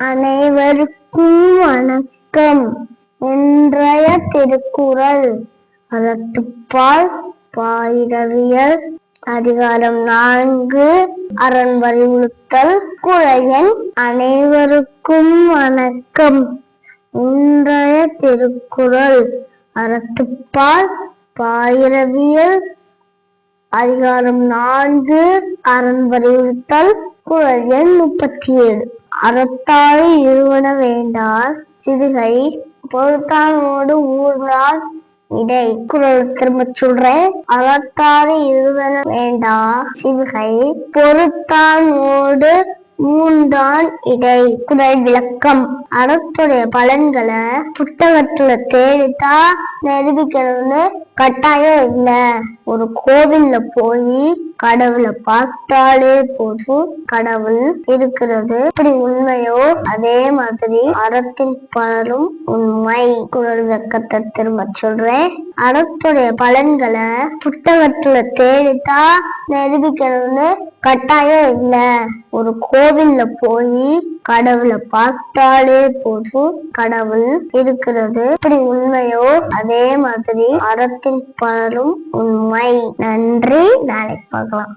அனைவருக்கும் வணக்கம். இன்றைய திருக்குறள் அறத்துப்பால் பாயிரவியல் அதிகாரம் நான்கு அரண் வலியுறுத்தல் குழையன். அனைவருக்கும் வணக்கம். இன்றைய திருக்குறள் அறத்துப்பால் பாயிரவியல் அதிகாரம் நான்கு அரண் வலியுறுத்தல் குரல் எண் முப்பத்தி ஏழு. அறத்தாழி இருவன வேண்டார் சிறுகை பொறுத்தானோடு ஊர்நாள் இடை. குரல் திரும்ப சொல்றேன். அறத்தாறு இருவன வேண்டா சிறுகை பொறுத்தானோடு மூன்றான் இடை. குரல் விளக்கம். அறத்துடைய பலன்களை புத்தகத்துல தேடித்தா நிரூபிக்கணும்னு கட்டாயம் இல்லை. ஒரு கோவில்ல போய் கடவுளை பார்த்தாலே போதும். கடவுள் இருக்கிறது. இப்படி உண்மையோ அதே மாதிரி அறத்தின் பலரும் உண்மை. குரல் வெக்கத்தை திரும்ப சொல்றேன். அறத்துடைய பலன்களை புத்தகத்துல தேடித்தான் நிரூபிக்கணும்னு கட்டாயம் இல்ல. ஒரு கோவில்ல போய் கடவுளை பார்த்தாலே போதும். கடவுள் இருக்கிறது. இப்படி உண்மையோ அதே மாதிரி அறத்தின் பலரும் உண்மை. நன்றி. நாளைக்கு பார்க்கலாம்.